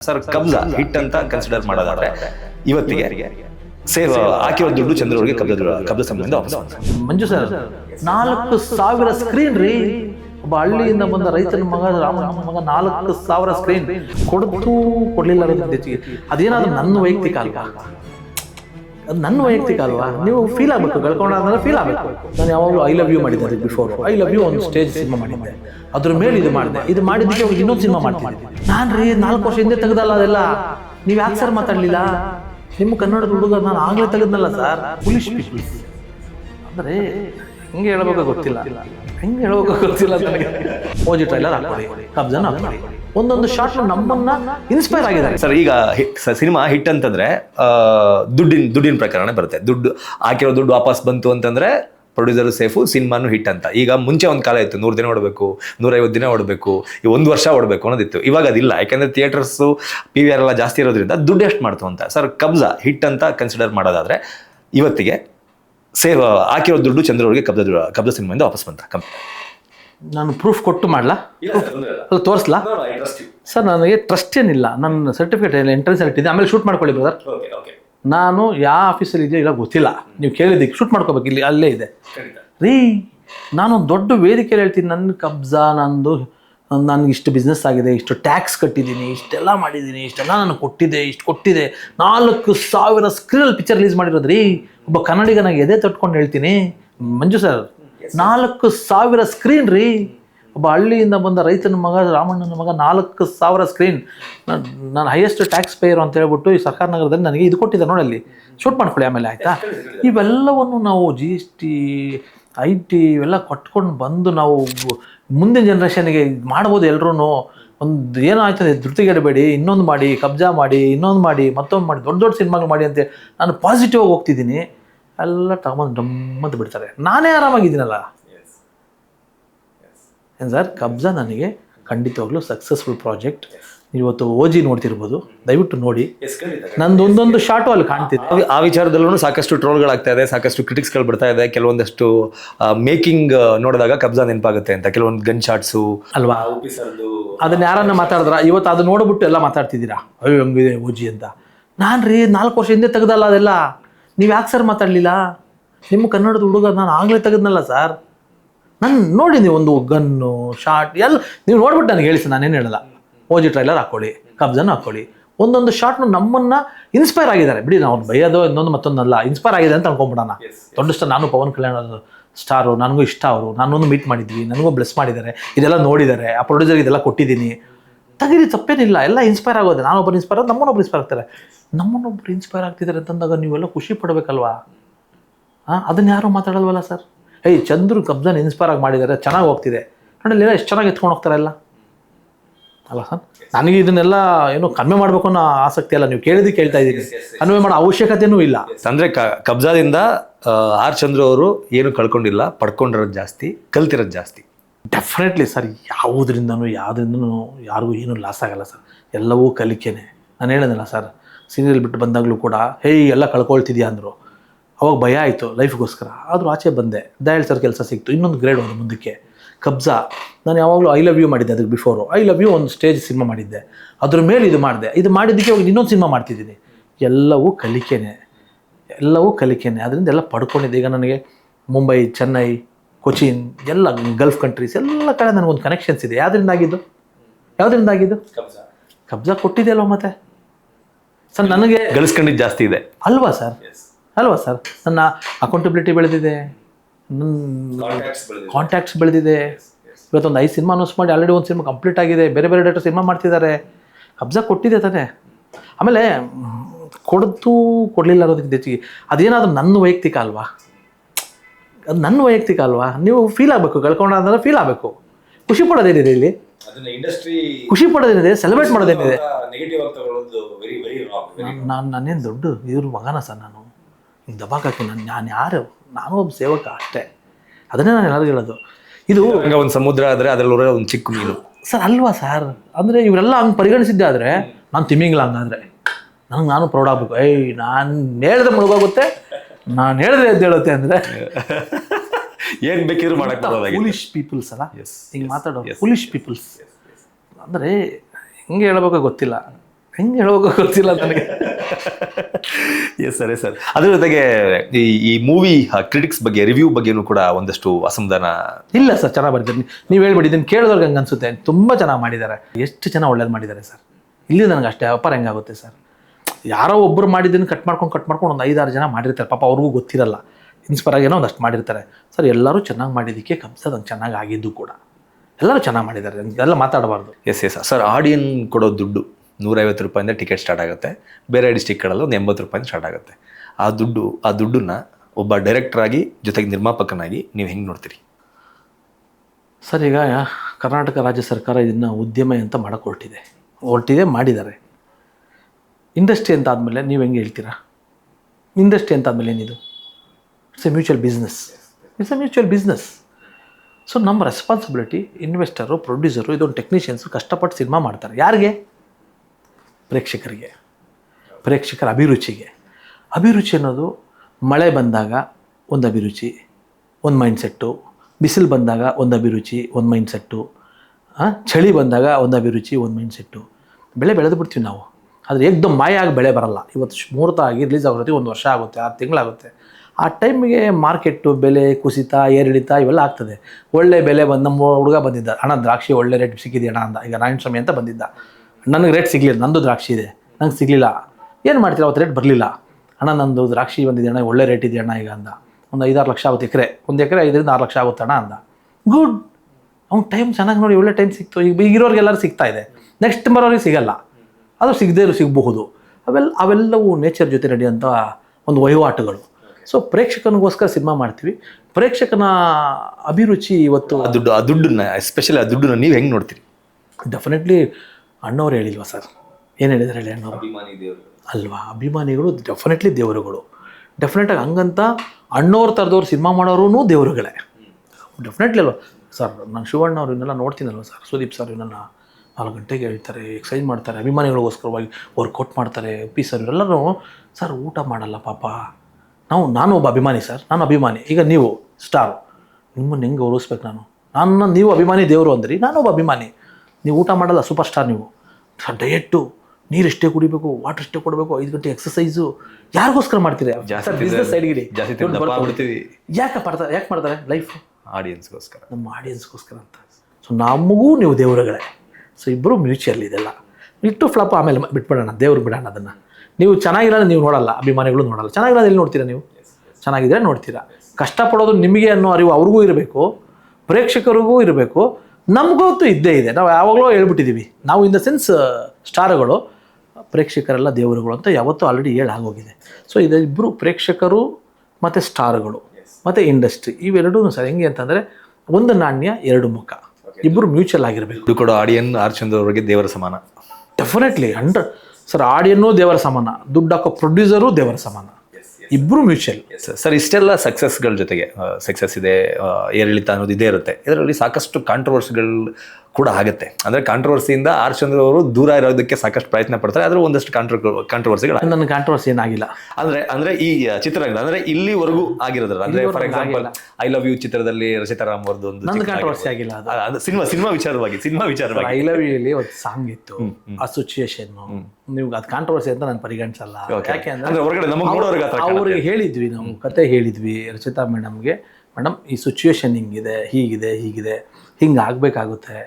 Sir Kabzaa hit ಅಂತ consider ಮಾಡೋದಾದ್ರೆ ಇವತ್ತಿಗೆ ಸೇವ್ ಹಾಕಿರೋ ದುಡ್ಡು ಚಂದ್ರವ್ರಿಗೆ ಕಬ್ಜ ಕಬ್ಜ ಸಂಬಂಧ ಮಂಜು ಸರ್ ನಾಲ್ಕು ಸಾವಿರ ಸ್ಕ್ರೀನ್ ರೀ. ಒಬ್ಬ ಹಳ್ಳಿಯಿಂದ ಬಂದ ರೈತನ ಮಗ ರಾಮ ಮಗ ನಾಲ್ಕು ಸಾವಿರ ಸ್ಕ್ರೀನ್ ಕೊಡ್ತು ಕೊಡ್ಲಿಲ್ಲ ಅದೇನಾದ್ರೂ ನನ್ನ ವೈಯಕ್ತಿಕ ಅಲ್ವಾ? ಅದು ನನ್ನ ವೈಯಕ್ತಿಕ ಅಲ್ವಾ? ನೀವು ಫೀಲ್ ಆಗಬೇಕು ಕಳ್ಕೊಂಡಾದ್ರೆ ಫೀಲ್ ಆಗಬೇಕು. ನಾನು ಯಾವಾಗಲೂ ಐ ಲವ್ ಯು ಮಾಡಿದ್ದೆ ಬಿಫೋರ್ ಐ ಲವ್ ಯು ಒಂದು ಸ್ಟೇಜ್ ಸಿನಿಮಾ ಮಾಡಿದ್ದೆ. ಅದ್ರ ಮೇಲೆ ಇದು ಮಾಡಿದೆ. ಇದು ಮಾಡಿದ್ದಕ್ಕೆ ಅವ್ರಿಗೆ ಇನ್ನೊಂದು ಸಿನಿಮಾ ಮಾಡ್ತೀನಿ ನಾನು ರೀ ನಾಲ್ಕು ವರ್ಷ ಹಿಂದೆ ತೆಗೆದಲ್ಲ ಅದೆಲ್ಲ. ನೀವು ಯಾಕೆ ಸರ್ ಮಾತಾಡಲಿಲ್ಲ? ನಿಮ್ಮ ಕನ್ನಡದ ಹುಡುಗ ನಾನು ಆಗಲೇ ತೆಗೆದ್ನಲ್ಲ ಸರ್ ಪೊಲೀಸ್ ಪೀಪಲ್ಸ್ ಅಂದ್ರೆ ಹೆಂಗೆ ಹೇಳ್ಬೇಕು ಗೊತ್ತಿಲ್ಲ. ಹೆಂಗೆ ಹೇಳ್ಬೇಕು ಗೊತ್ತಿಲ್ಲ ನನಗೆ ಓಜಿ ಟ್ರೈಲರ್ ಹಾಕೊಳ್ಳಿ ಕಬ್ಜನ ಒಂದೊಂದು ಶಾರ್ಟ್ ನಮ್ಮನ್ನ ಇನ್ಸ್ಪೈರ್ ಆಗಿದ್ದಾರೆ. ಸರ್, ಈಗ ಸಿನಿಮಾ ಹಿಟ್ ಅಂತಂದ್ರೆ ದುಡ್ಡಿನ ದುಡ್ಡಿನ ಪ್ರಕರಣ ಬರುತ್ತೆ. ದುಡ್ಡು ಹಾಕಿರೋ ದುಡ್ಡು ವಾಪಸ್ ಬಂತು ಅಂತಂದ್ರೆ ಪ್ರೊಡ್ಯೂಸರ್ ಸೇಫು, ಸಿನಿಮಾನು ಹಿಟ್ ಅಂತ. ಈಗ ಮುಂಚೆ ಒಂದು ಕಾಲ ಇತ್ತು, ನೂರು ದಿನ ಓಡಬೇಕು, ನೂರೈವತ್ತು ದಿನ ಓಡಬೇಕು, ಈ ಒಂದು ವರ್ಷ ಓಡಬೇಕು ಅನ್ನೋದಿತ್ತು. ಇವಾಗ ಅದಿಲ್ಲ. ಯಾಕಂದ್ರೆ ಥಿಯೇಟರ್ಸು ಪಿ ವಿ ಆರ್ ಎಲ್ಲ ಜಾಸ್ತಿ ಇರೋದ್ರಿಂದ ದುಡ್ಡು ಎಷ್ಟು ಮಾಡ್ತು ಅಂತ. ಸರ್, ಕಬ್ಜಾ ಹಿಟ್ ಅಂತ ಕನ್ಸಿಡರ್ ಮಾಡೋದಾದ್ರೆ, ಇವತ್ತಿಗೆ ಸೇವ್ ಹಾಕಿರೋ ದುಡ್ಡು ಚಂದ್ರವ್ರಿಗೆ ಅವ್ರಿಗೆ ಕಬ್ಜ ಕಬ್ಜ ಸಿನಿಮಾಯಿಂದ ವಾಪಸ್ ಬಂತ ನಾನು ಪ್ರೂಫ್ ಕೊಟ್ಟು ಮಾಡಲಾ? ಅದು ತೋರಿಸ್ಲಾ? ಸರ್ ನನಗೆ ಟ್ರಸ್ಟ್ ಏನಿಲ್ಲ. ನನ್ನ ಸರ್ಟಿಫಿಕೇಟ್ ಇಲ್ಲ ಎಂಟ್ರೆನ್ಸ್ ಇದೆ. ಆಮೇಲೆ ಶೂಟ್ ಮಾಡ್ಕೊಳ್ಳಿ ಬ್ರದರ್ ನಾನು ಯಾವ ಆಫೀಸಲ್ಲಿ ಇದೆಯೋ ಇಲ್ಲ ಗೊತ್ತಿಲ್ಲ. ನೀವು ಕೇಳಿದ್ದಕ್ಕೆ ಶೂಟ್ ಮಾಡ್ಕೋಬೇಕು. ಇಲ್ಲಿ ಅಲ್ಲೇ ಇದೆ. ರೀ ನಾನು ದೊಡ್ಡ ವೇದಿಕೆಯಲ್ಲಿ ಹೇಳ್ತೀನಿ. ನನ್ನ ಕಬ್ಜಾ ನಂದು ನನಗೆ ಇಷ್ಟು ಬಿಸ್ನೆಸ್ ಆಗಿದೆ ಇಷ್ಟು ಟ್ಯಾಕ್ಸ್ ಕಟ್ಟಿದ್ದೀನಿ ಇಷ್ಟೆಲ್ಲ ಮಾಡಿದ್ದೀನಿ ಇಷ್ಟೆಲ್ಲ ನಾನು ಕೊಟ್ಟಿದ್ದೆ ಇಷ್ಟು ಕೊಟ್ಟಿದೆ. ನಾಲ್ಕು ಸಾವಿರ ಸ್ಕ್ರೀನಲ್ಲಿ ಪಿಕ್ಚರ್ ರಿಲೀಸ್ ಮಾಡಿರೋದ್ರಿ ಒಬ್ಬ ಕನ್ನಡಿಗನಾಗಿ ಎದೆ ತಟ್ಕೊಂಡು ಹೇಳ್ತೀನಿ. ಮಂಜು ಸರ್ ನಾಲ್ಕು ಸಾವಿರ ಸ್ಕ್ರೀನ್ ರೀ. ಒಬ್ಬ ಹಳ್ಳಿಯಿಂದ ಬಂದ ರೈತನ ಮಗ ರಾಮಣ್ಣನ ಮಗ ನಾಲ್ಕು ಸಾವಿರ ಸ್ಕ್ರೀನ್ ನಾನು ಹೈಯೆಸ್ಟ್ ಟ್ಯಾಕ್ಸ್ ಪೇಯರ್ ಅಂತ ಹೇಳ್ಬಿಟ್ಟು ಈ ಸರ್ಕಾರ ನಗರದಲ್ಲಿ ನನಗೆ ಇದು ಕೊಟ್ಟಿದ್ದೆ ನೋಡಲ್ಲಿ. ಶೂಟ್ ಮಾಡ್ಕೊಳ್ಳಿ ಆಮೇಲೆ ಆಯಿತಾ? ಇವೆಲ್ಲವನ್ನು ನಾವು G S T I T ಇವೆಲ್ಲ ಕೊಟ್ಕೊಂಡು ಬಂದು ನಾವು ಮುಂದಿನ ಜನ್ರೇಷನ್ಗೆ ಮಾಡ್ಬೋದು ಎಲ್ಲರೂ ಒಂದು ಏನೋ ಆಯ್ತದೆ ಧೃತಿಗೆಡಬೇಡಿ ಇನ್ನೊಂದು ಮಾಡಿ ಕಬ್ಜಾ ಮಾಡಿ ಇನ್ನೊಂದು ಮಾಡಿ ಮತ್ತೊಂದು ಮಾಡಿ ದೊಡ್ಡ ದೊಡ್ಡ ಸಿನಿಮಾಗಳು ಮಾಡಿ ಅಂತ ನಾನು ಪಾಸಿಟಿವ್ ಆಗಿ ಹೋಗ್ತಿದ್ದೀನಿ. ಎಲ್ಲ ತಗೊಂಬಂದು ಡಮ್ಮಂತ ಬಿಡ್ತಾರೆ. ನಾನೇ ಆರಾಮಾಗಿದ್ದೀನಲ್ಲ? ಏನು ಸರ್? ಕಬ್ಜಾ ನನಗೆ ಖಂಡಿತವಾಗ್ಲೂ ಸಕ್ಸಸ್ಫುಲ್ ಪ್ರಾಜೆಕ್ಟ್ ಇವತ್ತು ಓಜಿ ನೋಡ್ತಿರ್ಬೋದು ದಯವಿಟ್ಟು ನೋಡಿ. ನಂದು ಒಂದೊಂದು ಶಾರ್ಟು ಅಲ್ಲಿ ಕಾಣ್ತಿದೆ. ಆ ವಿಚಾರದಲ್ಲೂ ಸಾಕಷ್ಟು ಟ್ರೋಲ್ಗಳಾಗ್ತಾ ಇದೆ ಸಾಕಷ್ಟು ಕ್ರಿಟಿಕ್ಸ್ಗಳು ಬರ್ತಾ ಇದೆ ಕೆಲವೊಂದಷ್ಟು ಮೇಕಿಂಗ್ ನೋಡಿದಾಗ ಕಬ್ಜಾ ನೆನಪಾಗುತ್ತೆ ಅಂತ ಕೆಲವೊಂದು ಗನ್ ಶಾಟ್ಸು ಅಲ್ವಾ? ಅದನ್ನ ಯಾರನ್ನ ಮಾತಾಡಿದ್ರ? ಇವತ್ತು ಅದು ನೋಡ್ಬಿಟ್ಟು ಎಲ್ಲ ಮಾತಾಡ್ತಿದ್ದೀರಾ? ಅಯ್ಯೋ ಹಂಗಿದೆ ಓಜಿ ಅಂತ. ನಾನು ರೀ ನಾಲ್ಕು ವರ್ಷ ಹಿಂದೆ ತೆಗ್ದಲ್ಲ ಅದೆಲ್ಲ. ನೀವು ಯಾಕೆ ಸರ್ ಮಾತಾಡಲಿಲ್ಲ? ನಿಮ್ಮ ಕನ್ನಡದ ಹುಡುಗ ನಾನು ಆಗಲೇ ತೆಗೆದ್ನಲ್ಲ ಸರ್ ನಾನು ನೀವು ಒಂದು ಗನ್ನು ಶಾರ್ಟ್ ಎಲ್ಲ ನೀವು ನೋಡ್ಬಿಟ್ಟು ನನಗೆ ಹೇಳಿ ಸರ್ ನಾನೇನು ಹೇಳಲ್ಲ. ಓಜಿ ಟ್ರೈಲರ್ ಹಾಕೊಳ್ಳಿ ಕಬ್ಜನ್ನು ಹಾಕೊಳ್ಳಿ. ಒಂದೊಂದು ಶಾಟ್ನು ನಮ್ಮನ್ನ ಇನ್ಸ್ಪೈರ್ ಆಗಿದ್ದಾರೆ. ಬಿಡಿ ನಾವು ಬೈಯೋದು ಇನ್ನೊಂದು ಮತ್ತೊಂದಲ್ಲ ಇನ್ಸ್ಪೈರ್ ಆಗಿದೆ ಅಂತ ಅನ್ಕೊಂಬಿಡೋಣ ದೊಡ್ಡ ಸ್ಟಾರ್ ನಾನು ಪವನ್ ಕಲ್ಯಾಣ್ ಸ್ಟಾರು ನನಗೂ ಇಷ್ಟ ಅವರು ನಾನೊಂದು ಮೀಟ್ ಮಾಡಿದ್ವಿ ನನಗೂ ಬ್ಲೆಸ್ ಮಾಡಿದ್ದಾರೆ ಇದೆಲ್ಲ ನೋಡಿದ್ದಾರೆ ಆ ಪ್ರೊಡ್ಯೂಸರ್ಗೆ ಇದೆಲ್ಲ ಕೊಟ್ಟಿದ್ದೀನಿ. ತಗಿರಿ ತಪ್ಪೇನಿಲ್ಲ ಎಲ್ಲ ಇನ್ಸ್ಪೈರ್ ಆಗೋದು. ನಾನೊಬ್ಬರು ಇನ್ಸ್ಪೈರ್ ಆಗೋದು ನಮ್ಮನ್ನೊಬ್ರು ಇನ್ಸ್ಪೈರ್ ಆಗ್ತಾರೆ. ನಮ್ಮನ್ನೊಬ್ರು ಇನ್ಸ್ಪೈರ್ ಆಗ್ತಿದ್ದಾರೆ ಅಂತಂದಾಗ ನೀವೆಲ್ಲ ಖುಷಿ ಪಡಬೇಕಲ್ವಾ? ಹಾಂ ಅದನ್ನ ಯಾರು ಮಾತಾಡಲ್ವಲ್ಲ ಸರ್? ಏಯ್ ಚಂದ್ರು ಕಬ್ಜನ್ ಇನ್ಸ್ಪೈರ್ ಆಗಿ ಮಾಡಿದ್ದಾರೆ ಚೆನ್ನಾಗಿ ಹೋಗ್ತಿದೆ. ನೋಡಲಿಲ್ಲ ಎಷ್ಟು ಚೆನ್ನಾಗಿ ಎತ್ಕೊಂಡು ಹೋಗ್ತಾರೆ ಎಲ್ಲ? ಅಲ್ಲ ಸರ್ ನನಗೆ ಇದನ್ನೆಲ್ಲ ಏನು ಕಡಿಮೆ ಮಾಡಬೇಕು ಅನ್ನೋ ಆಸಕ್ತಿ ಅಲ್ಲ ನೀವು ಕೇಳಿದ್ದು ಕೇಳ್ತಾ ಇದ್ದೀನಿ ಕಡಿಮೆ ಮಾಡೋ ಅವಶ್ಯಕತೆನೂ ಇಲ್ಲ. ಅಂದರೆ ಕ- ಕಬ್ಜಾದಿಂದ ಆರ್ ಚಂದ್ರು ಅವರು ಏನು ಕಳ್ಕೊಂಡಿಲ್ಲ ಪಡ್ಕೊಂಡಿರೋದು ಜಾಸ್ತಿ ಕಲ್ತಿರೋದು ಜಾಸ್ತಿ. ಡೆಫಿನೆಟ್ಲಿ ಸರ್ ಯಾವುದರಿಂದನೂ ಯಾವುದರಿಂದನೂ ಯಾರಿಗೂ ಏನೂ ಲಾಸ್ ಆಗಲ್ಲ ಸರ್ ಎಲ್ಲವೂ ಕಲಿಕೆನೆ. ನಾನು ಹೇಳಿದ್ನಲ್ಲ ಸರ್ ಸೀನಿಯರ್ ಬಿಟ್ಟು ಬಂದಾಗಲೂ ಕೂಡ ಹೇಯ್ ಎಲ್ಲ ಕಳ್ಕೊಳ್ತಿದ್ಯಾ? ಅಂದರು. ಅವಾಗ ಭಯ ಆಯಿತು ಲೈಫ್ಗೋಸ್ಕರ. ಆದರೂ ಆಚೆ ಬಂದೆ. ದಯಾಳ್ ಸರ್ ಕೆಲಸ ಸಿಕ್ತು. ಇನ್ನೊಂದು ಗ್ರೇಡ್ ಒಂದು ಮುಂದಕ್ಕೆ. ಕಬ್ಜಾ. ನಾನು ಯಾವಾಗಲೂ ಐ ಲವ್ ಯು ಮಾಡಿದ್ದೆ ಅದಕ್ಕೆ ಬಿಫೋರು ಐ ಲವ್ ಯು ಒಂದು ಸ್ಟೇಜ್ ಸಿನಿಮಾ ಮಾಡಿದ್ದೆ. ಅದ್ರ ಮೇಲೆ ಇದು ಮಾಡಿದೆ. ಇದು ಮಾಡಿದ್ದಕ್ಕೆ ಇವಾಗ ಇನ್ನೊಂದು ಸಿನಿಮಾ ಮಾಡ್ತಿದ್ದೀನಿ. ಎಲ್ಲವೂ ಕಲಿಕೆನೆ. ಎಲ್ಲವೂ ಕಲಿಕೆನೆ. ಅದರಿಂದ ಎಲ್ಲ ಪಡ್ಕೊಂಡಿದ್ದೆ. ಈಗ ನನಗೆ ಮುಂಬೈ ಚೆನ್ನೈ ಕೊಚಿನ್ ಎಲ್ಲ ಗಲ್ಫ್ ಕಂಟ್ರೀಸ್ ಎಲ್ಲ ಕಡೆ ನನಗೊಂದು ಕನೆಕ್ಷನ್ಸ್ ಇದೆ. ಯಾವುದರಿಂದ ಆಗಿದ್ದು ಯಾವುದರಿಂದ ಆಗಿದ್ದು ಕಬ್ಜಾ ಕೊಟ್ಟಿದೆಯಲ್ವ ಮತ್ತೆ? ಸರ್ ನನಗೆ ಗಳಿಸ್ಕೊಂಡಿದ್ದು ಜಾಸ್ತಿ ಇದೆ. ಅಲ್ವಾ ಸರ್? ಅಲ್ವಾ ಸರ್? ನನ್ನ ಅಕೌಂಟಬಿಲಿಟಿ ಬೆಳೆದಿದೆ. ನನ್ನ ಕಾಂಟ್ಯಾಕ್ಟ್ಸ್ ಬೆಳೆದಿದೆ. ಇವತ್ತೊಂದು ಐದು ಸಿನಿಮಾ ಅನೌನ್ಸ್ ಮಾಡಿ ಆಲ್ರೆಡಿ ಒಂದು ಸಿನಿಮಾ ಕಂಪ್ಲೀಟ್ ಆಗಿದೆ. ಬೇರೆ ಬೇರೆ ಡೇಟರ್ ಸಿನಿಮಾ ಮಾಡ್ತಿದ್ದಾರೆ. ಕಬ್ಜಾ ಕೊಟ್ಟಿದೆ ತಾನೇ. ಆಮೇಲೆ ಕೊಡ್ತು ಕೊಡಲಿಲ್ಲ ಅನ್ನೋದಕ್ಕೆ ಹೆಚ್ಚಿಗೆ. ಅದೇನಾದರೂ ನನ್ನ ವೈಯಕ್ತಿಕ ಅಲ್ವಾ? ಅದು ನನ್ನ ವೈಯಕ್ತಿಕ ಅಲ್ವಾ? ನೀವು ಫೀಲ್ ಆಗಬೇಕು. ಕಳ್ಕೊಂಡಾದ್ರೆ ಫೀಲ್ ಆಗಬೇಕು. ಖುಷಿ ಪಡೋದೇನಿದೆ ಇಲ್ಲಿ? ಖುಷಿ ಪಡೋದೇನಿದೆ? ಸೆಲೆಬ್ರೇಟ್ ಮಾಡೋದೇನಿದೆ? ನಾನು ನಾನೇನು ದೊಡ್ಡ ಇವ್ರ ಮಗನ ಸರ್ ನಾನು. ಹಿಂಗೆ ದಬಾಕಿ ನಾನು ನಾನು ಯಾರು? ನಾನು ಒಬ್ಬ ಸೇವಕ ಅಷ್ಟೇ. ಅದನ್ನೇ ನಾನು ಎಲ್ಲರಿಗೂ ಹೇಳೋದು. ಇದು ಹಂಗೆ ಒಂದು ಸಮುದ್ರ ಆದರೆ ಅದರಲ್ಲಿ ಒಂದು ಚಿಕ್ಕ ಮೀನು. ಸರ್ ಅಲ್ವಾ ಸರ್? ಅಂದರೆ ಇವರೆಲ್ಲ ಹಂಗೆ ಪರಿಗಣಿಸಿದ್ದೆ ಆದರೆ ನಾನು ತಿಮ್ಮಿಂಗಿಲ್ಲ ಹಂಗಾದ್ರೆ. ನನಗೆ ನಾನು ಪ್ರೌಡ್ ಆಗ್ಬೇಕು. ಏಯ್ ನಾನು ಹೇಳಿದ್ರೆ ಮುಳುಗೋಗುತ್ತೆ ನಾನು ಹೇಳಿದ್ರೆ ಎದ್ದು ಹೇಳುತ್ತೆ ಅಂದರೆ. ಏನು ಬೇಕಿದ್ರು ಮಾಡೋಕ್ಕೆ ಪುಲಿಷ್ ಪೀಪಲ್ಸ್ ಅಲ್ಲ? ಎಸ್ ಹಿಂಗೆ ಮಾತಾಡೋ ಫುಲಿಶ್ ಪೀಪಲ್ಸ್ ಅಂದರೆ ಹೆಂಗೆ ಹೇಳ್ಬೇಕೋ ಗೊತ್ತಿಲ್ಲ. ಹೆಂಗೆ ಹೇಳ್ಬೇಕೋ ಗೊತ್ತಿಲ್ಲ ನನಗೆ. Yes sir sir. ಅದ್ರ ಜೊತೆಗೆ ಈ ಈ ಮೂವಿ ಕ್ರಿಟಿಕ್ಸ್ ಬಗ್ಗೆ ರಿವ್ಯೂ ಬಗ್ಗೆನೂ ಕೂಡ ಒಂದಷ್ಟು ಅಸಮಾಧಾನ. ಇಲ್ಲ, ಸರ್, ಚೆನ್ನಾಗಿ ಬರ್ತೀನಿ ನೀವು ಹೇಳ್ಬಿಡಿ ಇದನ್ನು ಕೇಳಿದವ್ರಿಗೆ ಹಂಗೆ ಅನ್ಸುತ್ತೆ? ತುಂಬ ಚೆನ್ನಾಗಿ ಮಾಡಿದ್ದಾರೆ ಎಷ್ಟು ಚೆನ್ನಾಗಿ ಒಳ್ಳೇದು ಮಾಡಿದ್ದಾರೆ ಸರ್? ಇಲ್ಲಿ ನನಗೆ ಅಷ್ಟೇ ವ್ಯಾಪಾರ ಹೆಂಗಾಗುತ್ತೆ ಸರ್? ಯಾರೋ ಒಬ್ಬರು ಮಾಡಿದ್ದನ್ನು ಕಟ್ ಮಾಡ್ಕೊಂಡು ಕಟ್ ಮಾಡ್ಕೊಂಡು ಒಂದು ಐದಾರು ಜನ ಮಾಡಿರ್ತಾರೆ. ಪಾಪ ಅವ್ರಿಗೂ ಗೊತ್ತಿರಲ್ಲ. ಇನ್ಸ್ಪೈರ್ ಏನೋ ಒಂದಷ್ಟು ಮಾಡಿರ್ತಾರೆ. ಸರ್, ಎಲ್ಲರೂ ಚೆನ್ನಾಗಿ ಮಾಡಿದ್ದಕ್ಕೆ ಕಂಸದಂಗೆ ಚೆನ್ನಾಗಿ ಆಗಿದ್ದು ಕೂಡ. ಎಲ್ಲರೂ ಚೆನ್ನಾಗಿ ಮಾಡಿದ್ದಾರೆ. ಎಲ್ಲ ಮಾತಾಡಬಾರ್ದು. ಎಸ್ ಎಸ್ ಸರ್ ಆಡಿಯನ್ ಕೊಡೋ ದುಡ್ಡು. ನೂರೈವತ್ತು ರೂಪಾಯಿಂದ ಟಿಕೆಟ್ ಸ್ಟಾರ್ಟ್ ಆಗುತ್ತೆ. ಬೇರೆ ಡಿಸ್ಟಿಕ್ಗಳಲ್ಲಿ ಒಂದು ಎಂಬತ್ತು ರೂಪಾಯಿಂದ ಸ್ಟಾರ್ಟ್ ಆಗುತ್ತೆ. ಆ ದುಡ್ಡು, ಆ ದುಡ್ಡನ್ನು ಒಬ್ಬ ಡೈರೆಕ್ಟ್ರಾಗಿ ಜೊತೆಗೆ ನಿರ್ಮಾಪಕನಾಗಿ ನೀವು ಹೆಂಗೆ ನೋಡ್ತೀರಿ? ಸರ್, ಈಗ ಕರ್ನಾಟಕ ರಾಜ್ಯ ಸರ್ಕಾರ ಇದನ್ನು ಉದ್ಯಮ ಅಂತ ಮಾಡಕ್ಕೆ ಹೊರಟಿದೆ ಹೊರಟಿದೆ ಮಾಡಿದ್ದಾರೆ. ಇಂಡಸ್ಟ್ರಿ ಅಂತ ಆದಮೇಲೆ ನೀವು ಹೆಂಗೆ ಹೇಳ್ತೀರಾ? ಇಂಡಸ್ಟ್ರಿ ಅಂತ ಆದಮೇಲೆ ಏನಿದು? It's a mutual business it's a mutual business so ನಮ್ಮ ರೆಸ್ಪಾನ್ಸಿಬಿಲಿಟಿ ಇನ್ವೆಸ್ಟರು ಪ್ರೊಡ್ಯೂಸರು ಇದೊಂದು ಟೆಕ್ನಿಷಿಯನ್ಸು ಕಷ್ಟಪಟ್ಟು ಸಿನಿಮಾ ಮಾಡ್ತಾರೆ. ಯಾರಿಗೆ? ಪ್ರೇಕ್ಷಕರಿಗೆ, ಪ್ರೇಕ್ಷಕರ ಅಭಿರುಚಿಗೆ. ಅಭಿರುಚಿ ಅನ್ನೋದು ಮಳೆ ಬಂದಾಗ ಒಂದು ಅಭಿರುಚಿ, ಒಂದು ಮೈಂಡ್ಸೆಟ್ಟು ಬಿಸಿಲು ಬಂದಾಗ ಒಂದು ಅಭಿರುಚಿ, ಒಂದು ಮೈಂಡ್ಸೆಟ್ಟು ಚಳಿ ಬಂದಾಗ ಒಂದು ಅಭಿರುಚಿ, ಒಂದು ಮೈಂಡ್ಸೆಟ್ಟು ಬೆಳೆ ಬೆಳೆದು ಬಿಡ್ತೀವಿ ನಾವು. ಆದರೆ ಏಕ್ದಮ್ ಮಾಯ ಆಗಿ ಬೆಳೆ ಬರಲ್ಲ. ಇವತ್ತು ಮುಹೂರ್ತ ಆಗಿ ರಿಲೀಸ್ ಆಗುತ್ತೆ ಒಂದು ವರ್ಷ ಆಗುತ್ತೆ, ಆರು ತಿಂಗಳಾಗುತ್ತೆ. ಆ ಟೈಮಿಗೆ ಮಾರ್ಕೆಟ್ಟು ಬೆಲೆ ಕುಸಿತ, ಏರಿಳಿತ ಇವೆಲ್ಲ ಆಗ್ತದೆ. ಒಳ್ಳೆ ಬೆಲೆ ಬಂದು ನಮ್ಮ ಹುಡುಗ ಬಂದಿದ್ದ. ಅಣ್ಣ, ದ್ರಾಕ್ಷಿ ಒಳ್ಳೆ ರೇಟ್ ಸಿಕ್ಕಿದೆ ಅಣ್ಣ ಅಂದ. ಈಗ ನಾರಾಯಣ ಸ್ವಾಮಿ ಅಂತ ಬಂದಿದ್ದ. ನನಗೆ ರೇಟ್ ಸಿಗಲಿಲ್ಲ ನಂದು ದ್ರಾಕ್ಷಿ ಇದೆ. ನಂಗೆ ಸಿಗಲಿಲ್ಲ. ಏನು ಮಾಡ್ತೀರ ಅವತ್ತು ರೇಟ್ ಬರಲಿಲ್ಲ. ಅಣ್ಣ ನಂದು ದ್ರಾಕ್ಷಿ ಬಂದಿದೆ ಅಣ್ಣ ಒಳ್ಳೆ ರೇಟ್ ಇದೆ ಅಣ್ಣ ಈಗ ಅಂದ. ಒಂದು ಐದಾರು ಲಕ್ಷ ಆಗುತ್ತೆ ಎಕರೆ. ಒಂದು ಎಕರೆ ಐದರಿಂದ ಆರು ಲಕ್ಷ ಆಗುತ್ತೆ ಅಣ್ಣ ಅಂದ. ಗುಡ್ ಅವ್ನು ಟೈಮ್ ಚೆನ್ನಾಗಿ ನೋಡಿ ಒಳ್ಳೆ ಟೈಮ್ ಸಿಕ್ತು. ಈಗ ಈಗಿರೋರಿಗೆಲ್ಲರೂ ಸಿಗ್ತಾ ಇದೆ. ನೆಕ್ಸ್ಟ್ ಬರೋರಿಗೆ ಸಿಗಲ್ಲ. ಅದು ಸಿಗದೇ ಇರೋ ಸಿಗಬಹುದು. ಅವೆಲ್ಲ ಅವೆಲ್ಲವೂ ನೇಚರ್ ಜೊತೆ ನಡೆಯುವಂಥ ಒಂದು ವಹಿವಾಟುಗಳು. ಸೊ ಪ್ರೇಕ್ಷಕನಿಗೋಸ್ಕರ ಸಿನಿಮಾ ಮಾಡ್ತೀವಿ. ಪ್ರೇಕ್ಷಕನ ಅಭಿರುಚಿ ಇವತ್ತು ಆ ದುಡ್ಡು ಆ ದುಡ್ಡನ್ನ ಎಸ್ಪೆಷಲಿ ಆ ದುಡ್ಡನ್ನ ನೀವು ಹೆಂಗೆ ನೋಡ್ತೀರಿ? ಡೆಫಿನೆಟ್ಲಿ ಅಣ್ಣವ್ರು ಹೇಳಿಲ್ವಾ ಸರ್? ಏನು ಹೇಳಿದ್ರು ಹೇಳಿ ಅಣ್ಣವ್ರು? ಅಲ್ವಾ? ಅಭಿಮಾನಿಗಳು ಡೆಫಿನೆಟ್ಲಿ ದೇವರುಗಳು. ಡೆಫಿನೆಟಾಗಿ ಹಂಗಂತ ಅಣ್ಣವ್ರ ಥರದವ್ರು ಸಿನಿಮಾ ಮಾಡೋರು ದೇವರುಗಳೇ. ಡೆಫಿನೆಟ್ಲಿ ಅಲ್ವಾ? ಸರ್ ನಾನು ಶಿವಣ್ಣ ಅವ್ರು ಇವನ್ನೆಲ್ಲ ನೋಡ್ತೀನಲ್ವ ಸರ್? ಸುದೀಪ್ ಸರ್ ಇವನ್ನೆಲ್ಲ ನಾಲ್ಕು ಗಂಟೆಗೆ ಹೇಳ್ತಾರೆ ಎಕ್ಸೈಜ್ ಮಾಡ್ತಾರೆ ಅಭಿಮಾನಿಗಳಿಗೋಸ್ಕರವಾಗಿ ವರ್ಕೌಟ್ ಮಾಡ್ತಾರೆ ಪಿ ಸರ್ ಇವರೆಲ್ಲರೂ ಸರ್ ಊಟ ಮಾಡಲ್ಲ ಪಾಪ. ನಾವು ನಾನು ಒಬ್ಬ ಅಭಿಮಾನಿ ಸರ್ ನಾನು ಅಭಿಮಾನಿ. ಈಗ ನೀವು ಸ್ಟಾರ್ ನಿಮ್ಮನ್ನು ಹೆಂಗೆ ಗೌರವಿಸ್ಬೇಕು ನಾನು? ನನ್ನ ನೀವು ಅಭಿಮಾನಿ ದೇವರು ಅಂದ್ರಿ ನಾನು ಒಬ್ಬ ಅಭಿಮಾನಿ. ನೀವು ಊಟ ಮಾಡಲ್ಲ ಸೂಪರ್ ಸ್ಟಾರ್ ನೀವು. ಡಯಟ್ಟು ನೀರು ಎಷ್ಟೇ ಕುಡಿಬೇಕು ವಾಟರ್ ಎಷ್ಟೇ ಕೊಡಬೇಕು ಐದು ಗಂಟೆ ಎಕ್ಸಸೈಸು ಯಾರಿಗೋಸ್ಕರ ಮಾಡ್ತೀರಿ? ಬಿಸ್ನೆಸ್ ದಪ್ಪ ಯಾಕೆ ಮಾಡ್ತಾರೆ ಯಾಕೆ ಮಾಡ್ತಾರೆ? ಲೈಫ್ ಆಡಿಯನ್ಸ್ಗೋಸ್ಕರ ನಮ್ಮ ಆಡಿಯನ್ಸ್ಗೋಸ್ಕರ ಅಂತ. ಸೊ ನಮಗೂ ನೀವು ದೇವರುಗಳೇ. ಸೊ ಇಬ್ಬರು ಮ್ಯೂಚುವಲ್ ಇದೆಲ್ಲ. ಇಟ್ಟು ಫ್ಲಾಪ್ ಆಮೇಲೆ ಬಿಟ್ಬಿಡೋಣ ದೇವ್ರು ಬಿಡೋಣ ಅದನ್ನು. ನೀವು ಚೆನ್ನಾಗಿರೋದು ನೀವು ನೋಡಲ್ಲ ಅಭಿಮಾನಿಗಳು ನೋಡಲ್ಲ. ಚೆನ್ನಾಗಿರೋದು ಎಲ್ಲಿ ನೋಡ್ತೀರಾ ನೀವು? ಚೆನ್ನಾಗಿದ್ರೆ ನೋಡ್ತೀರಾ. ಕಷ್ಟಪಡೋದು ನಿಮಗೆ ಅನ್ನೋ ಅರಿವು ಅವ್ರಿಗೂ ಇರಬೇಕು. ಪ್ರೇಕ್ಷಕರಿಗೂ ಇರಬೇಕು. ನಮಗಂತೂ ಇದ್ದೇ ಇದೆ. ನಾವು ಯಾವಾಗಲೂ ಹೇಳ್ಬಿಟ್ಟಿದ್ದೀವಿ. ನಾವು ಇನ್ ದ ಸೆನ್ಸ್ ಸ್ಟಾರ್ಗಳು ಪ್ರೇಕ್ಷಕರೆಲ್ಲ ದೇವರುಗಳು ಅಂತ ಯಾವತ್ತೂ ಆಲ್ರೆಡಿ ಹೇಳಾಗೋಗಿದೆ. ಸೊ ಇದಿಬ್ಬರು ಪ್ರೇಕ್ಷಕರು ಮತ್ತು ಸ್ಟಾರ್ಗಳು ಮತ್ತು ಇಂಡಸ್ಟ್ರಿ ಇವೆರಡೂ ಸರ್ ಹೆಂಗೆ ಅಂತಂದರೆ ಒಂದು ನಾಣ್ಯ ಎರಡು ಮುಖ. ಇಬ್ಬರು ಮ್ಯೂಚುವಲ್ ಆಗಿರಬೇಕು. ಇದು ಕೂಡ ಆಡಿಯನ್ ಆರ್ ಚಂದ್ರ ಅವರಿಗೆ ದೇವರ ಸಮಾನ. ಡೆಫಿನೆಟ್ಲಿ ಹಂಡ್ರೆಡ್ ಸರ್ ಆಡಿಯನ್ನು ದೇವರ ಸಮಾನ. ದುಡ್ಡು ಹಾಕೋ ಪ್ರೊಡ್ಯೂಸರು ದೇವರ ಸಮಾನ. ಇಬ್ಬರು ಮ್ಯೂಚುವಲ್ ಸರ್ ಇಷ್ಟೆಲ್ಲ ಸಕ್ಸಸ್ಗಳ ಜೊತೆಗೆ ಸಕ್ಸಸ್ ಇದೆ ಏರಿಳಿತ ಅನ್ನೋದು ಇದೇ ಇರುತ್ತೆ. ಇದರಲ್ಲಿ ಸಾಕಷ್ಟು ಕಾಂಟ್ರವರ್ಸಿಗಳು ಕೂಡ ಆಗುತ್ತೆ. ಅಂದ್ರೆ ಕಾಂಟ್ರವರ್ಸಿಯಿಂದ ಆರ್ ಚಂದ್ರ ಅವರು ದೂರ ಇರೋದಕ್ಕೆ ಸಾಕಷ್ಟು ಪ್ರಯತ್ನ ಪಡ್ತಾರೆ. ಆದರೆ ಒಂದಷ್ಟು ಕಾಂಟ್ರ ಕಾಂಟ್ರವರ್ಸಿಗಳು ನನ್ನ ಕಾಂಟ್ರವರ್ಸಿ ಏನಾಗಿಲ್ಲ ಅಂದ್ರೆ ಅಂದ್ರೆ ಈ ಚಿತ್ರರಂಗ ಅಂದ್ರೆ ಇಲ್ಲಿವರೆಗೂ ಆಗಿರೋದ್ರಲ್ಲ ಅಂದ್ರೆ for example I love you ಚಿತ್ರದಲ್ಲಿ ರಚಿತಾ ರಾಮ್ ಅವ್ರದ್ದು ಒಂದು ನನ್ನ ಕಾಂಟ್ರವರ್ಸಿ ಆಗಿಲ್ಲ ಅದು. ಸಿನಿಮಾ ಸಿನಿಮಾ ವಿಚಾರವಾಗಿ ಸಿನಿಮಾ ವಿಚಾರವಾಗಿ. ಐ ಲವ್ ಯು ಇಲ್ಲಿ ಒಂದು ಸಾಂಗ್ ಇತ್ತು. ಆ ಸಿಚುಯೇಷನ್ ನೀವು ಅದು ಕಾಂಟ್ರವರ್ಸಿ ಅಂತ ನಾನು ಪರಿಗಣಿಸಲ್ಲ. ಯಾಕೆ ಅಂದ್ರೆ ಹೊರಗಡೆ ನಮಗೆ ಅವ್ರಿಗೆ ಹೇಳಿದ್ವಿ ನಾವು ಕತೆ ಹೇಳಿದ್ವಿ ರಚಿತಾ ಮೇಡಮ್ಗೆ ಮೇಡಮ್ ಈ ಸಿಚುವೇಶನ್ ಹಿಂಗಿದೆ ಹೀಗಿದೆ ಹೀಗಿದೆ. ಹಿಂಗೆ ಆಗಬೇಕಾಗುತ್ತೆ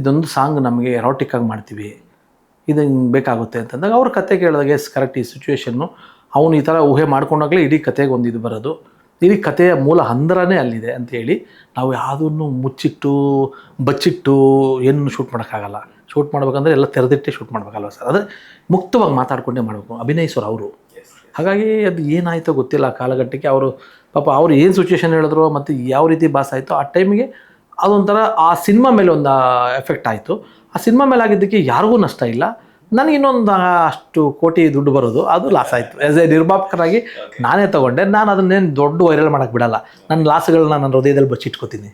ಇದೊಂದು ಸಾಂಗ್ ನಮಗೆ ಎರೋಟಿಕ್ ಆಗಿ ಮಾಡ್ತೀವಿ. ಇದು ಹಿಂಗೆ ಬೇಕಾಗುತ್ತೆ ಅಂತಂದಾಗ ಅವ್ರ ಕತೆ ಕೇಳಿದಾಗ ಎಸ್ ಕರೆಕ್ಟ್ ಈ ಸಿಚುವೇಶನ್ನು ಅವನು ಈ ಥರ ಊಹೆ ಮಾಡ್ಕೊಂಡಾಗಲೇ ಇಡೀ ಕತೆಗೆ ಒಂದು ಇದು ಬರೋದು. ಇಡೀ ಕಥೆಯ ಮೂಲ ಹಂದರನೇ ಅಲ್ಲಿದೆ ಅಂತ ಹೇಳಿ ನಾವು ಯಾವುದನ್ನು ಮುಚ್ಚಿಟ್ಟು ಬಚ್ಚಿಟ್ಟು ಏನು ಶೂಟ್ ಮಾಡೋಕ್ಕಾಗಲ್ಲ. ಶೂಟ್ ಮಾಡ್ಬೇಕಂದ್ರೆ ಎಲ್ಲ ತೆರೆದಿಟ್ಟೆ ಶೂಟ್ ಮಾಡಬೇಕಲ್ವ ಸರ್? ಅದೇ ಮುಕ್ತವಾಗಿ ಮಾತಾಡ್ಕೊಂಡೇ ಮಾಡಬೇಕು. ಅಭಿನಯಿಸೋರು ಅವರು. ಹಾಗಾಗಿ ಅದು ಏನಾಯಿತೋ ಗೊತ್ತಿಲ್ಲ ಆ ಕಾಲಘಟ್ಟಕ್ಕೆ. ಅವರು ಪಾಪ ಅವ್ರು ಏನು ಸಿಚುವೇಶನ್ ಹೇಳಿದ್ರು ಮತ್ತು ಯಾವ ರೀತಿ ಭಾಸ ಆಯಿತು ಆ ಟೈಮಿಗೆ ಅದೊಂಥರ ಆ ಸಿನಿಮಾ ಮೇಲೆ ಒಂದು ಎಫೆಕ್ಟ್ ಆಯಿತು. ಆ ಸಿನಿಮಾ ಮೇಲೆ ಆಗಿದ್ದಕ್ಕೆ ಯಾರಿಗೂ ನಷ್ಟ ಇಲ್ಲ. ನನಗೆ ಇನ್ನೊಂದು ಅಷ್ಟು ಕೋಟಿ ದುಡ್ಡು ಬರೋದು ಅದು ಲಾಸ್ ಆಯಿತು. ಆ್ಯಸ್ ಎ ನಿರ್ಮಾಪಕರಾಗಿ ನಾನೇ ತೊಗೊಂಡೆ. ನಾನು ಅದನ್ನೇನು ದೊಡ್ಡ ವೈರಲ್ ಮಾಡೋಕ್ಕೆ ಬಿಡಲ್ಲ. ನನ್ನ ಲಾಸ್ಗಳನ್ನ ನನ್ನ ಹೃದಯದಲ್ಲಿ ಬಚ್ಚಿಟ್ಕೋತೀನಿ.